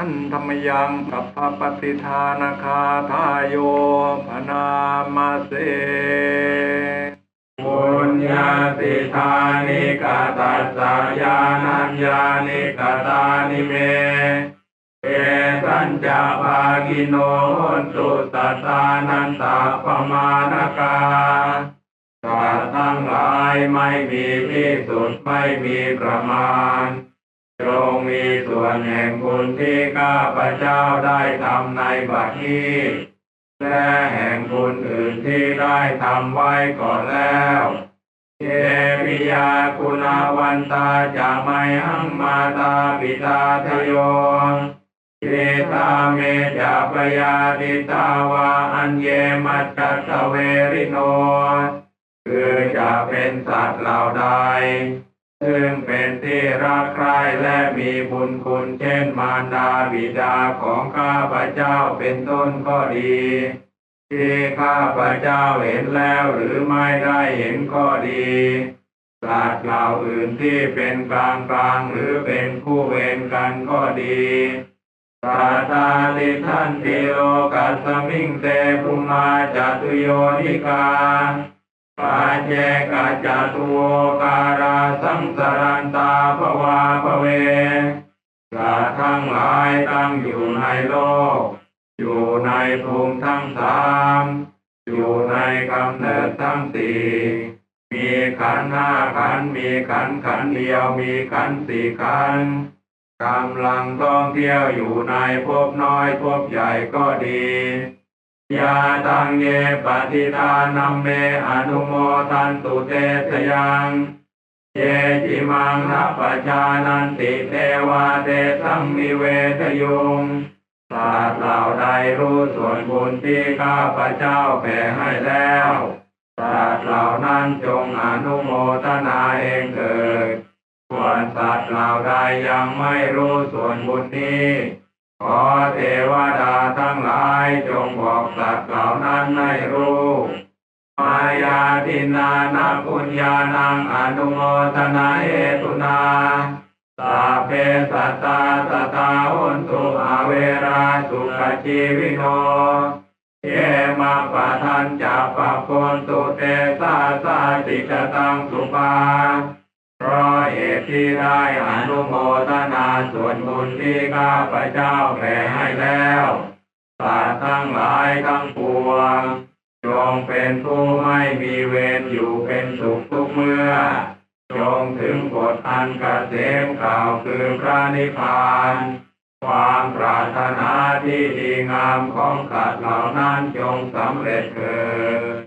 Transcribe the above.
ท่านธรรมยังกับพระปฏิทานาคาทายโยพนามาเสปุญญาสิทานิกาตัสสะยานัญญานิกาตานิเมเอสัญจาภากิโนโหนตุตตานันตาปมาณกาสัตว์ทั้งหลายไม่มีที่สุดไม่มีประมาณ จงมีส่วนแห่งบุญที่ข้าพระเจ้าได้ทำในบัดนี้และแห่งบุญอื่นที่ได้ทำไว้ก่อนแล้วเยปิยาคุณาวันตาจะไม่หังมาตาปิตาทโยเยตาเมจะปยาติตาวาอันเยมัจจตเวริโนคือจะเป็นสัตว์เหล่าใด ซึ่งเป็นที่รักใคร่และมีบุญคุณเช่นมารดาบิดาของข้าพเจ้าเป็นต้นก็ดี ที่ข้าพเจ้าเห็นแล้วหรือไม่ได้เห็นก็ดีสัตว์เหล่าอื่นที่เป็นกลางกลางหรือเป็นคู่เวรกันก็ดีตาตาลิทันติโลกัสมิงเตปุมาจตุโยนิกา ปาเจกาจตุโวการาสังสารันตาภวาภเวสัตว์ทั้งหลายตั้งอยู่ในโลก อยู่ในภูมิทั้งสาม อยู่ในกำเนิดทั้งสี่มีขันห้าขันมีขันขันเดียวมีขันสี่ขันกำลังท่องเที่ยวอยู่ในภพน้อยภพใหญ่ก็ดี ยาตังเยปฏิทานัมเมอนุโมทันตุเตสยังเยจิมังนัปปชานันติเทวาเตสังมิเวทยุงสัตว์เหล่าใดรู้ส่วนบุญที่ข้าพเจ้าแผ่ให้แล้วสัตว์เหล่านั้นจงอนุโมทนาเองเถิดส่วนสัตว์เหล่าใดยังไม่รู้ส่วนบุญนี้ ขอเทวดาทั้งหลายจงบอกสัตว์เหล่านั้นให้รู้มายาทินานาปุญญานังอนุโมทนาเหตุนาสาเพสัตตาสตาหุนตุอาเวราสุขชีวิโนเยมาปะทันจะปะปนตุเตสาสาติกตังสุปาเพราะเหตุที่ได้อนุโมทนา ส่วนบุญที่ข้าพระเจ้าแผ่ให้แล้วสัตว์ทั้งหลายทั้งปวงจงเป็นผู้ไม่มีเวรอยู่เป็นสุขทุกเมื่อ จงถึงบทอันกเกษมกล่าวคือพระนิพพาน ความปรารถนาที่ดีงามของสัตว์เหล่านั้นจงสำเร็จเถิด